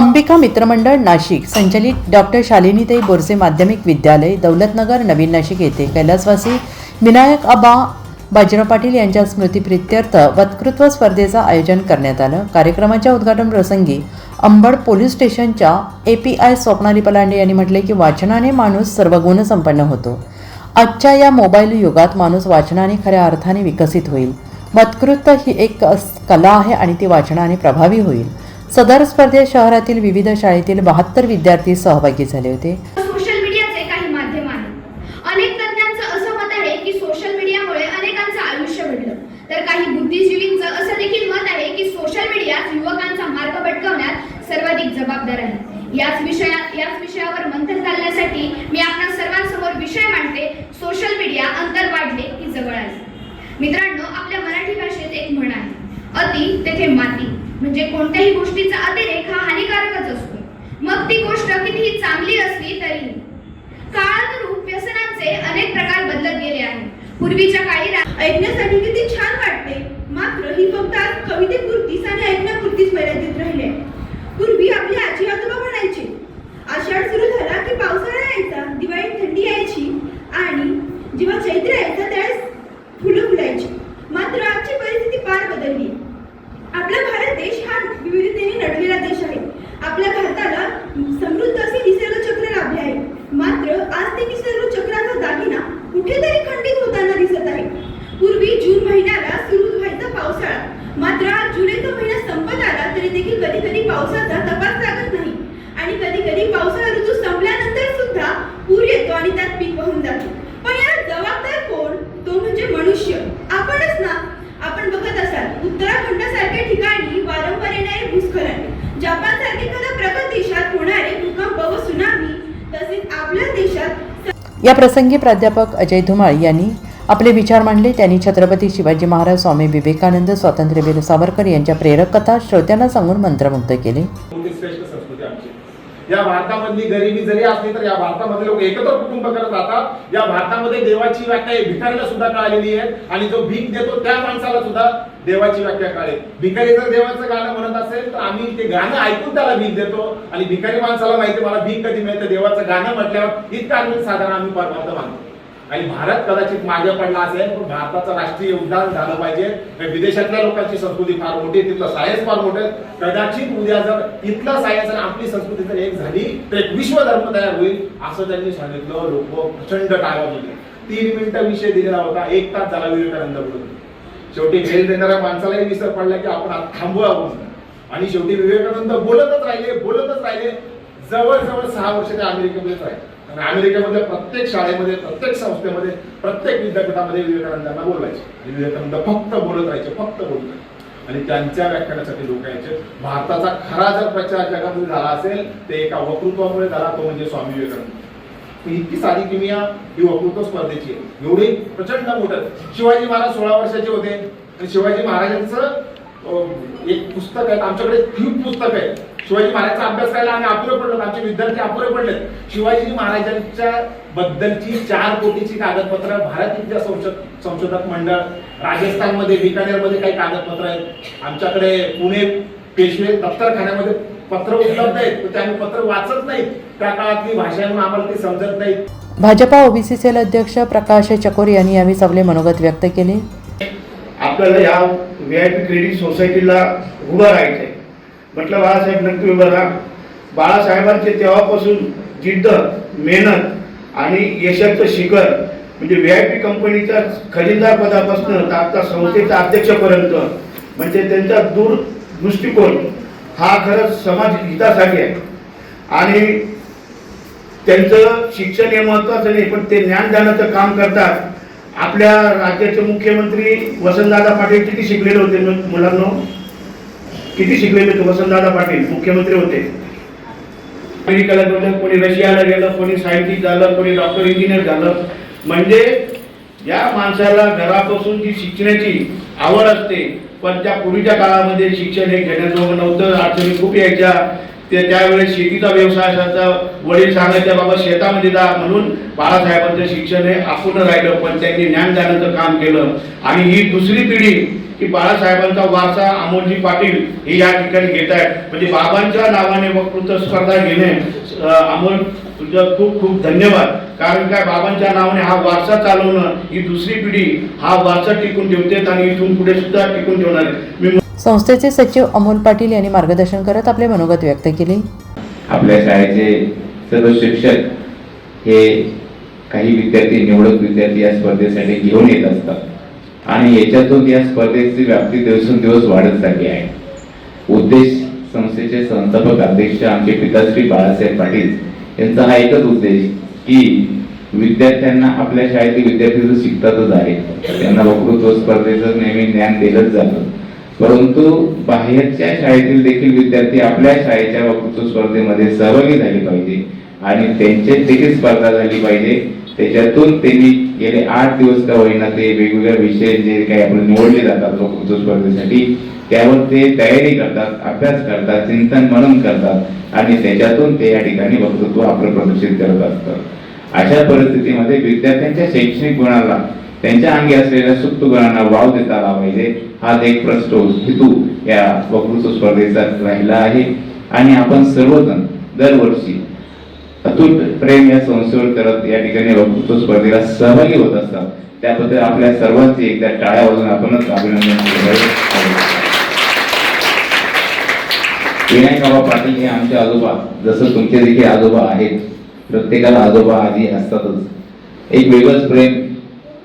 अंबिका मित्रमंडळ नाशिक संचलित डॉक्टर शालिनीताई बोरसे माध्यमिक विद्यालय दौलतनगर नवीन नाशिक येथे कैलासवासी विनायक आबा बाजीराव पाटील यांच्या स्मृतीप्रित्यर्थ वक्तृत्व स्पर्धेचं आयोजन करण्यात आलं. कार्यक्रमाच्या उद्घाटन प्रसंगी अंबड पोलीस स्टेशनच्या A P I Swapnali Palande यांनी म्हटले की वाचनाने माणूस सर्व गुणसंपन्न होतो. आजच्या या मोबाईल युगात माणूस वाचनाने खऱ्या अर्थाने विकसित होईल. वक्तृत्व ही एक कला आहे आणि ती वाचनाने प्रभावी होईल. सदर स्पर्धेत शहरातील विविध शाळेतील बहात्तर विद्यार्थी सहभागी झाले होते. सोशल मीडियाचे काही माध्यम आहे अनेक तज्ञांचं असं मत आहे की सोशल मीडियामुळे अनेकांचं आयुष्य घडलं. तर काही बुद्धिजीवींचं असं देखील मत आहे की सोशल मीडियात युवकांचा मार्ग भटकवण्यात सर्वाधिक जबाबदार आहे. याच विषया याच विषयावर मंथन घालण्यासाठी मी आपल्या सर्वांसमोर विषय मांडते. सोशल मीडिया अंतर वाढले की जवळ आले मित्रांनो आपल्या मराठी भाषेत एक म्हण आहे. अति तेथे माती. म्हणजे कोणत्याही गोष्टीचा अतिरेक हा हानिकारकच असतो. मग ती गोष्ट कितीही चांगली असली तरी. काळानुरूप व्यसनांचे अनेक प्रकार बदलत गेले आहेत. पूर्वीच्या काळी ऐकण्यासाठी किती छान वाटते. मात्र ही फक्त आज कवितेपुरतीच आणि ऐकण्यापुरतीच मर्यादित राहिली आहे. पूर्वी आपली आजी आजोबा म्हणायचे आषाढ सुरू झाला की पावसाळा यायचा दिवाळीत थंडी यायची आणि जेव्हा चैत्र यायचा त्यावेळेस फुलं फुलायची मात्र आजची परिस्थिती फार बदलली आपला भारत देश हा विविधतेने नटलेला देश आहे आपल्या भारताला समृद्ध असे निसर्ग चक्र लाभले आहे मात्र निसर्ग चक्राचा दागिना कुठेतरी खंडित होताना दिसत आहे. पूर्वी जून महिन्याला सुरू व्हायचा पावसाळा. मात्र जुलैचा महिना संपत आला तरी देखील कधी कधी पावसाचा तपास लागत नाही. आणि कधी कधी पावसाळा ऋतू संपल्यानंतर सुद्धा पूर येतो आणि त्यात पीक वाहून जातो. पण याला जबाबदार कोण? तो म्हणजे मनुष्य. आपणच ना? आपण बघत असाल उत्तराखंड सारख्या ठिकाणी वारंवार येणारे भूस्खलन. जपान सारखे एखाद्या प्रगत देशात होणारे भूकंप व सुनामी तसेच या प्रसंगी प्राध्यापक अजय धुमाळ यांनी आपले विचार मांडले. त्यांनी छत्रपती शिवाजी महाराज स्वामी विवेकानंद स्वातंत्र्यवीर सावरकर यांच्या प्रेरक कथा श्रोत्यांना सांगून मंत्रमुग्ध केले. या भारतामधली गरिबी जरी असली तर या भारतामध्ये लोक एकत्र कुटुंब करत राहतात. या भारतामध्ये देवाची व्याख्या भिकारीला सुद्धा कळालेली आहे आणि जो भीक देतो त्या माणसाला सुद्धा देवाची व्याख्या कळेल भिकारी जर देवाचं गाणं म्हणत असेल तर आम्ही ते गाणं ऐकून त्याला भीक देतो. आणि भिकारी माणसाला माहिती मला भीक कधी मिळते? देवाचं गाणं म्हटल्यावर इतकं आम्ही साधारण आम्ही परमार्थ मानतो. आणि भारत कदाचित मागे पडला असेल पण भारताचं राष्ट्रीय उद्यान झालं पाहिजे. विदेशातल्या लोकांची संस्कृती फार मोठी तिथलं सायन्स फार मोठं कदाचित उद्या जर इथलं सायन्स आणि आपली संस्कृती जर एक झाली तर एक विश्व धर्म तयार होईल असं त्यांनी सांगितलं. लोक प्रचंड टाळा दिले तीन मिनिटं विषय दिलेला होता. एक तास झाला विवेकानंद बोलून. शेवटी भेल देणाऱ्या माणसालाही विसर पडला की आपण थांबू आहोत. आणि शेवटी विवेकानंद बोलतच राहिले बोलतच राहिले. जवळजवळ सहा वर्ष ते अमेरिकेमध्येच राहिले. आणि अमेरिकेमध्ये प्रत्येक शाळेमध्ये प्रत्येक संस्थेमध्ये प्रत्येक विद्यापीठामध्ये विवेकानंदांना बोलवायचे. आणि विवेकानंद फक्त बोलत राहायचे फक्त बोलत राहायचे. आणि त्यांच्या व्याख्यानासाठी लोक यायचे. भारताचा खरा जर प्रचार जगामध्ये झाला असेल ते एका वक्तृत्वामुळे झाला तो म्हणजे स्वामी विवेकानंद. इतकी साधी किमिया ही वक्तृत्व स्पर्धेची आहे. एवढी प्रचंड मोठं शिवाजी महाराज सोळा वर्षाचे होते. आणि शिवाजी महाराजांचं एक पुस्तक आहे. आमच्याकडे तीन पुस्तक आहे शिवाजी महाराजांचा अभ्यास करायला आम्ही अपुरे पडलो. आमचे विद्यार्थी अपुरे पडले शिवाजी महाराजांच्या बद्दलची चार कोटीची कागदपत्र भारत इतिहास संशोध संशोधक मंडळ राजस्थानमध्ये बिकानेरमध्ये काही कागदपत्र आहेत. आमच्याकडे पुणे पेशवे दफ्तरखान्यामध्ये पत्र उपलब्ध आहेत. तर ते आम्ही पत्र वाचत नाहीत. त्या काळातली भाषा म्हणून आम्हाला ते समजत नाही. भाजपा ओबीसी सेल अध्यक्ष प्रकाश चकोर यांनी यावेळी आपले मनोगत व्यक्त केले. आपल्याला या व्ही आय पी क्रेडिट सोसायटीला उभं राहायचं आहे म्हटलं बाळासाहेब नक्की उभं राहा. बाळासाहेबांचे तेव्हापासून जिद्द मेहनत आणि यशाचं शिखर म्हणजे व्ही आय पी कंपनीच्या खजिनदार पदापासून तर आता संस्थेच्या अध्यक्षपर्यंत म्हणजे त्यांचा दूर दृष्टिकोन हा खरंच समाज हितासाठी आहे. आणि त्यांचं शिक्षण हे महत्वाचं नाही पण ते ज्ञानदानाचं काम करतात. आपल्या राज्याचे मुख्यमंत्री वसंतदादा पाटील किती शिकलेले होते मुलांना? किती शिकलेले होते वसंतदादा पाटील? मुख्यमंत्री होते. अमेरिकेला गेलं कोणी रशियाला गेलं कोणी सायंटिस्ट झालं कोणी डॉक्टर इंजिनियर झालं. म्हणजे या माणसाला घरापासून जी शिक्षणाची आवड असते पण त्या पूर्वीच्या काळामध्ये शिक्षण हे घेण्याजोगं नव्हतं. अडचणी खूप यायच्या. ते त्यावेळेस शेतीचा व्यवसाय असायचा. वडील सांगायचे बाबा शेतामध्ये जा. म्हणून बाळासाहेबांचं शिक्षण हे अपूर्ण राहिलं. पण त्यांनी ज्ञान ज्ञानदानाचं काम केलं. आणि ही दुसरी पिढी की बाळासाहेबांचा वारसा अमोलजी पाटील हे या ठिकाणी घेत आहेत म्हणजे बाबांच्या नावाने वक्तृत्व स्पर्धा घेणे अमोल तुझं खूप खूप धन्यवाद. कारण काय बाबांच्या नावाने हा वारसा चालवणं ही दुसरी पिढी हा वारसा टिकून ठेवते आणि इथून पुढे सुद्धा टिकून ठेवणार आहे. मी संस्थेचे सचिव अमोल पाटील यांनी मार्गदर्शन करत आपले मनोगत व्यक्त केले. आपल्या शाळेचे सर्व शिक्षक हे काही विद्यार्थी निवडक विद्यार्थी या स्पर्धेसाठी घेऊन येत असतात. आणि याच्यातून या स्पर्धेची व्याप्ती दिवसेंदिवस वाढत चालली आहे. उद्देश संस्थेचे संस्थापक अध्यक्ष आमचे पिताश्री बाळासाहेब पाटील यांचा हा एकच उद्देश की विद्यार्थ्यांना आपल्या शाळेतील विद्यार्थी तर शिकतातच आहे. त्यांना वक्तृत्व स्पर्धेचं नेहमी ज्ञान दिलंच जातं. परंतु बाहेरच्या शाळेतील देखील विद्यार्थी आपल्या शाळेच्या वक्तृत्व स्पर्धेमध्ये सहभागी झाले पाहिजे आणि त्यांचे देखील स्पर्धा झाली पाहिजे. त्याच्यातून त्यांनी गेले आठ दिवस का होईना ते वेगवेगळ्या विषय जे काही आपण निवडले जातात वक्तृत्व स्पर्धेसाठी त्यावर ते तयारी करतात अभ्यास करतात चिंतन मनन करतात आणि त्याच्यातून ते या ठिकाणी वक्तृत्व आपलं प्रदर्शित करत असतात अशा परिस्थितीमध्ये विद्यार्थ्यांच्या शैक्षणिक गुणाला त्यांच्या अंगी असलेल्या सुप्त गुणांना वाव देता आला पाहिजे. हा एक प्रश्न हेतू या वक्तृत्व स्पर्धेचा राहिला आहे. आणि आपण सर्वजण दरवर्षी अतूट प्रेम या संस्थेवर करत या ठिकाणी वक्तृत्व स्पर्धेला सहभागी होत असतात. त्याबद्दल आपल्या सर्वांचे एकदा टाळ्या वाजून आपणच अभिनंदन केलं विनायक बाबा पाटील हे आमचे आजोबा. जसं तुमचे देखील आजोबा आहेत प्रत्येकाला आजोबा आधी असतातच. एक वेगळंच प्रेम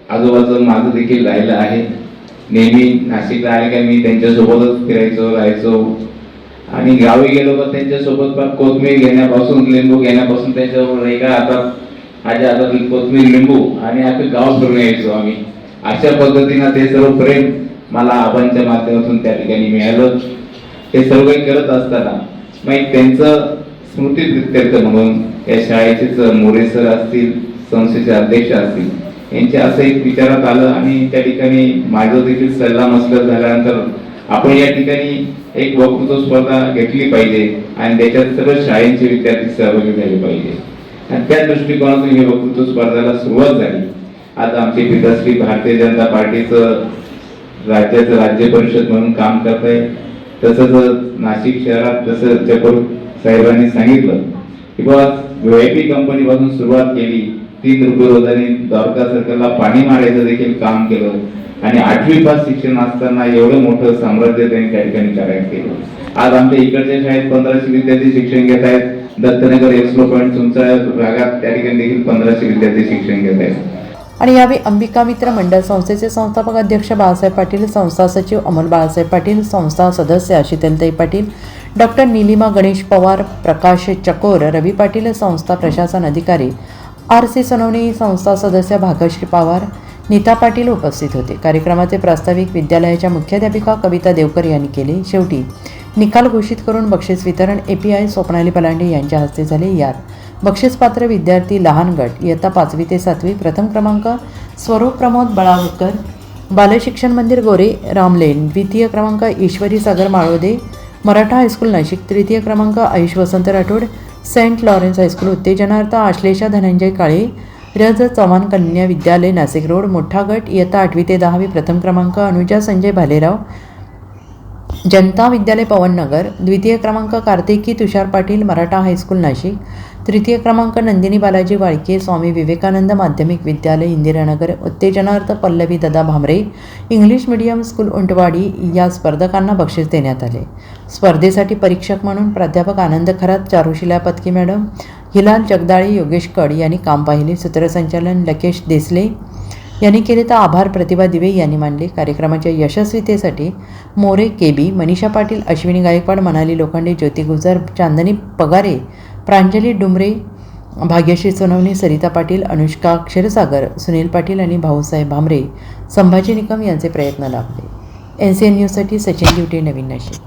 आजोबाचं माझं देखील राहिलं आहे. नेहमी नाशिकला आले का मी त्यांच्यासोबतच फिरायचो राहायचो. आणि गावी गेलो का त्यांच्यासोबत पण कोथमीर घेण्यापासून लिंबू घेण्यापासून त्यांच्याबरोबर एका हातात माझ्या हातात कोथमीर लिंबू आणि आता गाव फिरून यायचो आम्ही. अशा पद्धतीनं ते सर्व प्रेम मला आबांच्या माध्यमातून त्या ठिकाणी मिळालं. हे सर्व काही करत असताना मग त्यांचं स्मृती प्रित्यर्थ म्हणून या शाळेचेच मोरे सर असतील संस्थेचे अध्यक्ष असतील यांचे असं एक विचारात आलं आणि त्या ठिकाणी माझं देखील सल्ला मसलत झाल्यानंतर आपण या ठिकाणी एक वक्तृत्व स्पर्धा घेतली पाहिजे आणि त्याच्यात सर्व शाळेचे विद्यार्थी सहभागी झाले पाहिजे. आणि त्या दृष्टिकोनातून ही वक्तृत्व स्पर्धेला सुरुवात झाली. आज आमचे पिताश्री भारतीय जनता पार्टीचं राज्याचं राज्य परिषद म्हणून काम करत आहे तसंच नाशिक शहरात जसं चकोर साहेबांनी सांगितलं की बाबा व्हीआयपी कंपनी पासून सुरुवात केली. तीन रुपये रोजाने द्वारका सर्कलला पाणी मारायचं देखील काम केलं. आणि आठवी पास शिक्षण असताना एवढं मोठं साम्राज्य त्यांनी त्या ठिकाणी करायला केलं. आज आमच्या इकडच्या शाळेत पंधराशे विद्यार्थी शिक्षण घेत आहेत. दत्तनगर एक्सप्लो पॉईंट तुमच्या भागात त्या ठिकाणी देखील पंधराशे विद्यार्थी शिक्षण घेत आहेत. आणि यावेळी अंबिका मित्र मंडळ संस्थेचे संस्थापक अध्यक्ष बाळासाहेब पाटील संस्था सचिव अमोल बाळासाहेब पाटील संस्था सदस्य शीतलताई पाटील डॉक्टर निलिमा गणेश पवार प्रकाश चकोर रवी पाटील संस्था प्रशासन अधिकारी आर सी सोनवणे संस्था सदस्य भाग्यश्री पवार नीता पाटील उपस्थित होते. कार्यक्रमाचे प्रास्ताविक विद्यालयाच्या मुख्याध्यापिका कविता देवकर यांनी केले. शेवटी निकाल घोषित करून बक्षीस वितरण एपीआय स्वप्नाली पलांडे यांच्या हस्ते झाले. यात बक्षीसपात्र विद्यार्थी लहान गट इयत्ता पाचवी ते सातवी प्रथम क्रमांक स्वरूप प्रमोद बळावकर बालशिक्षण मंदिर गोरे रामलेन द्वितीय क्रमांक ईश्वरी सागर माळोदे मराठा हायस्कूल नाशिक तृतीय क्रमांक Ayush Vasant Rathod saint Lawrence high school उत्तेजनार्थ Ashlesha Dhananjay Kale रज चव्हाण कन्या विद्यालय नाशिक रोड मोठा गट इयत्ता आठवी ते दहावी प्रथम क्रमांक अनुजा संजय भालेराव. जनता विद्यालय पवननगर द्वितीय क्रमांक कार्तिकी तुषार पाटील मराठा हायस्कूल नाशिक. तृतीय क्रमांक नंदिनी बालाजी वाळके स्वामी विवेकानंद माध्यमिक विद्यालय Indiranagar. उत्तेजनार्थ Pallavi Dada Bhamre. English medium school Untwadi. या स्पर्धकांना बक्षीस देण्यात आले. स्पर्धेसाठी परीक्षक म्हणून प्राध्यापक आनंद खरात चारुशिला पत्की मॅडम. हिलाल जगदाळे योगेश कड यांनी काम पाहिले. सूत्रसंचालन लकेश देसले यांनी केले तर आभार प्रतिभा दिवे यांनी मानले. कार्यक्रमाच्या यशस्वीतेसाठी मोरे केबी मनीषा पाटील अश्विनी गायकवाड मनाली लोखंडे ज्योती गुजर चांदनी पगारे प्रांजली डुमरे भाग्यश्री सोनवणे सरिता पाटील अनुष्का क्षीरसागर सुनील पाटील आणि भाऊसाहेब भामरे संभाजी निकम यांचे प्रयत्न लाभले. एन सी एन न्यूजसाठी सचिन ड्युटी नवीन नाशिक